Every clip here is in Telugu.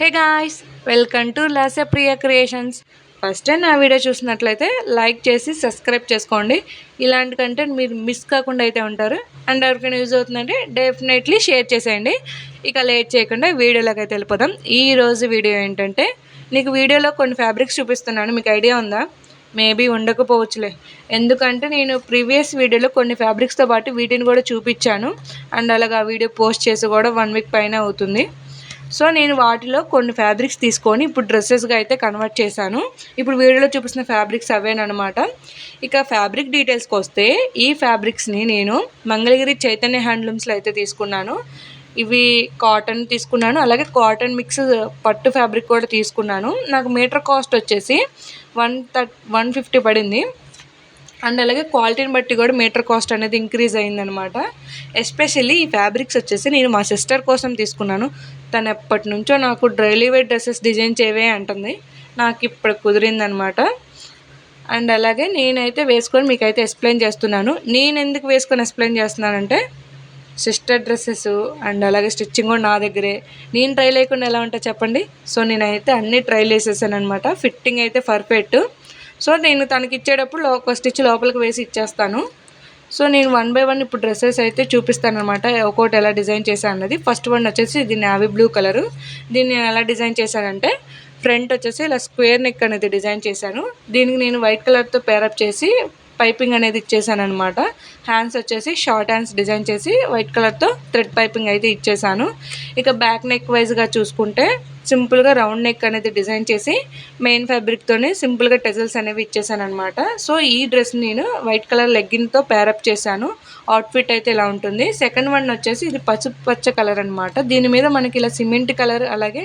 హే గాయ్స్ వెల్కమ్ టు లాసే ప్రియ క్రియేషన్స్. ఫస్ట్ టైం నా వీడియో చూసినట్లయితే లైక్ చేసి సబ్స్క్రైబ్ చేసుకోండి. ఇలాంటి కంటెంట్ మీరు మిస్ కాకుండా అయితే ఉంటారు. అండ్ ఎవరికైనా యూజ్ అవుతుందంటే డెఫినెట్లీ షేర్ చేసేయండి. ఇక లేట్ చేయకుండా వీడియోలోకి అయితే వెళ్ళిపోదాం. ఈ రోజు వీడియో ఏంటంటే నీకు వీడియోలో కొన్ని ఫ్యాబ్రిక్స్ చూపిస్తున్నాను. మీకు ఐడియా ఉందా? మేబీ ఉండకపోవచ్చులే. ఎందుకంటే నేను ప్రీవియస్ వీడియోలో కొన్ని ఫ్యాబ్రిక్స్తో పాటు వీటిని కూడా చూపించాను. అండ్ అలాగా వీడియో పోస్ట్ చేసి కూడా వన్ వీక్ పైన అవుతుంది. సో నేను వాటిలో కొన్ని ఫ్యాబ్రిక్స్ తీసుకొని ఇప్పుడు డ్రెస్సెస్గా అయితే కన్వర్ట్ చేశాను. ఇప్పుడు వీడియోలో చూపిస్తున్న ఫ్యాబ్రిక్స్ అవేనమాట ఇక ఫ్యాబ్రిక్ డీటెయిల్స్కి వస్తే ఈ ఫ్యాబ్రిక్స్ని నేను మంగళగిరి చైతన్య హ్యాండ్లూమ్స్లో అయితే తీసుకున్నాను. ఇవి కాటన్ తీసుకున్నాను. అలాగే కాటన్ మిక్స్ పట్టు ఫ్యాబ్రిక్ కూడా తీసుకున్నాను. నాకు మీటర్ కాస్ట్ వచ్చేసి వన్ థర్ట్ వన్ ఫిఫ్టీ పడింది. అండ్ అలాగే క్వాలిటీని బట్టి కూడా మీటర్ కాస్ట్ అనేది ఇంక్రీజ్ అయిందనమాట. ఎస్పెషల్లీ ఈ ఫ్యాబ్రిక్స్ వచ్చేసి నేను మా సిస్టర్ కోసం తీసుకున్నాను. తను ఎప్పటి నుంచో నాకు డ్రైలీ వేర్ డ్రెస్సెస్ డిజైన్ చేయవే అంటుంది. నాకు ఇప్పుడు కుదిరిందనమాట. అండ్ అలాగే నేనైతే వేసుకొని మీకైతే ఎక్స్ప్లెయిన్ చేస్తున్నాను. నేను ఎందుకు వేసుకొని ఎక్స్ప్లెయిన్ చేస్తున్నానంటే సిస్టర్ డ్రెస్సెస్ అండ్ అలాగే స్టిచ్చింగ్ కూడా నా దగ్గరే. నేను ట్రై లేకుండా ఎలా ఉంటా చెప్పండి? సో నేనైతే అన్నీ ట్రైల్ వేసేసాను అనమాట ఫిట్టింగ్ అయితే పర్ఫెక్ట్. సో నేను తనకి ఇచ్చేటప్పుడు ఒక స్టిచ్ లోపలికి వేసి ఇచ్చేస్తాను. సో నేను వన్ బై వన్ ఇప్పుడు డ్రెస్సెస్ అయితే చూపిస్తానమాట ఒక్కోటి ఎలా డిజైన్ చేశాను అన్నది. ఫస్ట్ వన్ వచ్చేసి ఇది నావీ బ్లూ కలరు. దీన్ని నేను ఎలా డిజైన్ చేశానంటే ఫ్రంట్ వచ్చేసి ఇలా స్క్వేర్ నెక్ అనేది డిజైన్ చేశాను. దీనికి నేను వైట్ కలర్తో పేరప్ చేసి పైపింగ్ అనేది ఇచ్చేసాను అనమాట హ్యాండ్స్ వచ్చేసి షార్ట్ హ్యాండ్స్ డిజైన్ చేసి వైట్ కలర్తో థ్రెడ్ పైపింగ్ అయితే ఇచ్చేసాను. ఇక బ్యాక్ నెక్ వైజ్గా చూసుకుంటే సింపుల్గా రౌండ్ నెక్ అనేది డిజైన్ చేసి మెయిన్ ఫ్యాబ్రిక్తోనే సింపుల్గా టెజల్స్ అనేవి ఇచ్చేసాను అనమాట సో ఈ డ్రెస్ నేను వైట్ కలర్ లెగ్గిన్తో పేరప్ చేశాను. అవుట్ఫిట్ అయితే ఇలా ఉంటుంది. సెకండ్ వన్ వచ్చేసి ఇది పసుపు పచ్చ కలర్ అనమాట దీని మీద మనకి ఇలా సిమెంట్ కలర్ అలాగే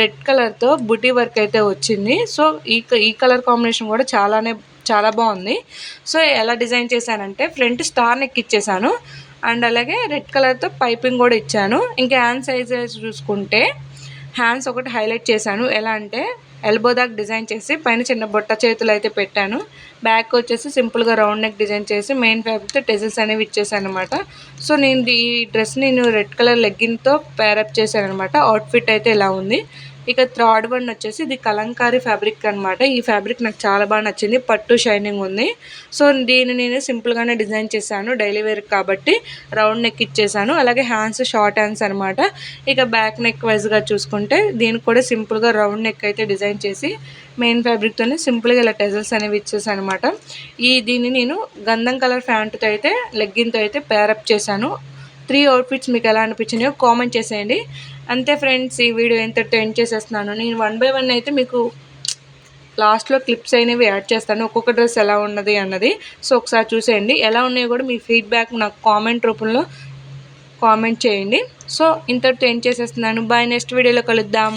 రెడ్ కలర్తో బుటీ వర్క్ అయితే వచ్చింది. సో ఈ ఈ కలర్ కాంబినేషన్ కూడా చాలానే చాలా బాగుంది. సో ఎలా డిజైన్ చేశానంటే ఫ్రంట్ స్టార్ నెక్ ఇచ్చేసాను అండ్ అలాగే రెడ్ కలర్తో పైపింగ్ కూడా ఇచ్చాను. ఇంకా హ్యాండ్ సైజెస్ చూసుకుంటే హ్యాండ్స్ ఒకటి హైలైట్ చేశాను. ఎలా అంటే ఎల్బో దాకా డిజైన్ చేసి పైన చిన్న బొట్ట చేతులు అయితే పెట్టాను. బ్యాక్ వచ్చేసి సింపుల్గా రౌండ్ నెక్ డిజైన్ చేసి మెయిన్ ఫ్యాబ్రిక్తో టెజిల్స్ అనేవి ఇచ్చేసాను అనమాట సో నేను ఈ డ్రెస్ నేను రెడ్ కలర్ లెగ్గిన్తో పేరప్ చేశాను అనమాట అవుట్ఫిట్ అయితే ఇలా ఉంది? ఇక థర్డ్ వన్ వచ్చేసి ఇది కలంకారీ ఫ్యాబ్రిక్ అనమాట ఈ ఫ్యాబ్రిక్ నాకు చాలా బాగా నచ్చింది. పట్టు షైనింగ్ ఉంది. సో దీన్ని నేను సింపుల్గానే డిజైన్ చేశాను. డైలీ వేర్ కాబట్టి రౌండ్ నెక్ ఇచ్చేసాను అలాగే హ్యాండ్స్ షార్ట్ హ్యాండ్స్ అనమాట ఇక బ్యాక్ నెక్ వైజ్గా చూసుకుంటే దీనికి కూడా సింపుల్గా రౌండ్ నెక్ అయితే డిజైన్ చేసి మెయిన్ ఫ్యాబ్రిక్తోనే సింపుల్గా ఇలా టెజల్స్ అనేవి ఇచ్చేసాను అనమాట ఈ దీన్ని నేను గంధం కలర్ ఫ్యాంట్తో అయితే లెగ్గింగ్తో అయితే పేరప్ చేశాను. త్రీ అవుట్ఫిట్స్ మీకు ఎలా అనిపించినాయో కామెంట్ చేసేయండి. అంతే ఫ్రెండ్స్ ఈ వీడియో ఎంతటితో ఎండ్ చేసేస్తున్నాను. నేను వన్ బై వన్ అయితే మీకు లాస్ట్లో క్లిప్స్ అయినవి యాడ్ చేస్తాను. ఒక్కొక్క డ్రెస్ ఎలా ఉన్నది అన్నది. సో ఒకసారి చూసేయండి. ఎలా ఉన్నాయో కూడా మీ ఫీడ్బ్యాక్ నాకు కామెంట్ రూపంలో కామెంట్ చేయండి. సో ఇంతటితో ఎండ్ చేసేస్తున్నాను. బాయ్ నెక్స్ట్ వీడియోలో కలుద్దాం.